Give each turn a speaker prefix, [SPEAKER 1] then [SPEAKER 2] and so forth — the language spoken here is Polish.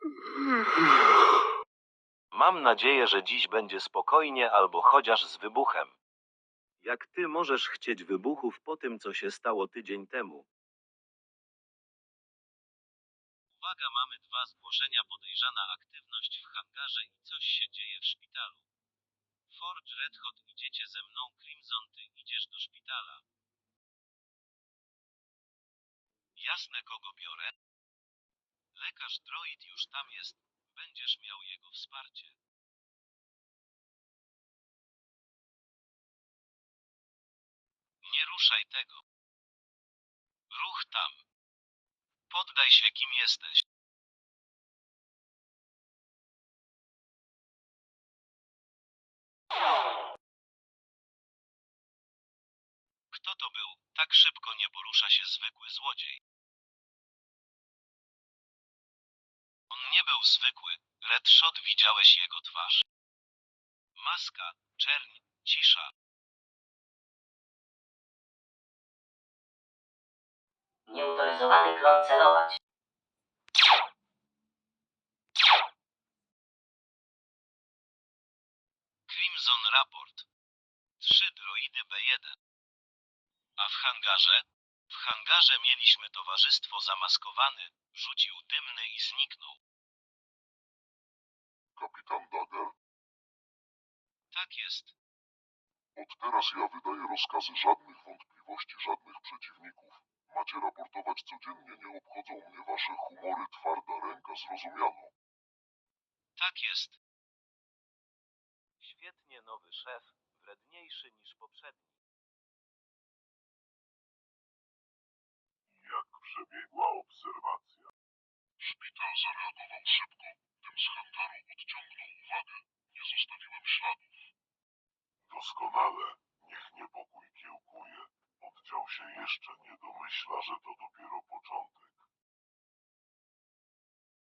[SPEAKER 1] Mam nadzieję, że dziś będzie spokojnie albo chociaż z wybuchem. Jak ty możesz chcieć wybuchów po tym, co się stało tydzień temu? Uwaga, mamy dwa zgłoszenia podejrzana aktywność w hangarze i coś się dzieje w szpitalu. Forge Red Hot idziecie ze mną, Crimson ty idziesz do szpitala. Jasne kogo biorę? Lekarz droid już tam jest, będziesz miał jego wsparcie. Nie ruszaj tego. Ruch tam. Poddaj się kim jesteś. Kto to był? Tak szybko nie porusza się zwykły złodziej. On nie był zwykły. Shot widziałeś jego twarz. Maska, czerń, cisza.
[SPEAKER 2] Nieautoryzowany klon celować.
[SPEAKER 1] Crimson Raport. Trzy droidy B1. A w hangarze? W hangarze mieliśmy towarzystwo zamaskowany, rzucił dymny i zniknął.
[SPEAKER 3] Kapitan Dagger,
[SPEAKER 1] Tak jest.
[SPEAKER 3] od teraz ja wydaję rozkazy żadnych wątpliwości, żadnych przeciwników. Macie raportować codziennie, nie obchodzą mnie wasze humory, twarda ręka, zrozumiano.
[SPEAKER 1] Tak jest. Świetnie nowy szef, wredniejszy niż poprzedni.
[SPEAKER 3] Przebiegła obserwacja? Szpital zareagował szybko, tym z hangaru odciągnął uwagę. Nie zostawiłem śladów. Doskonale. Niech niepokój kiełkuje. Oddział się jeszcze nie domyśla, że to dopiero początek.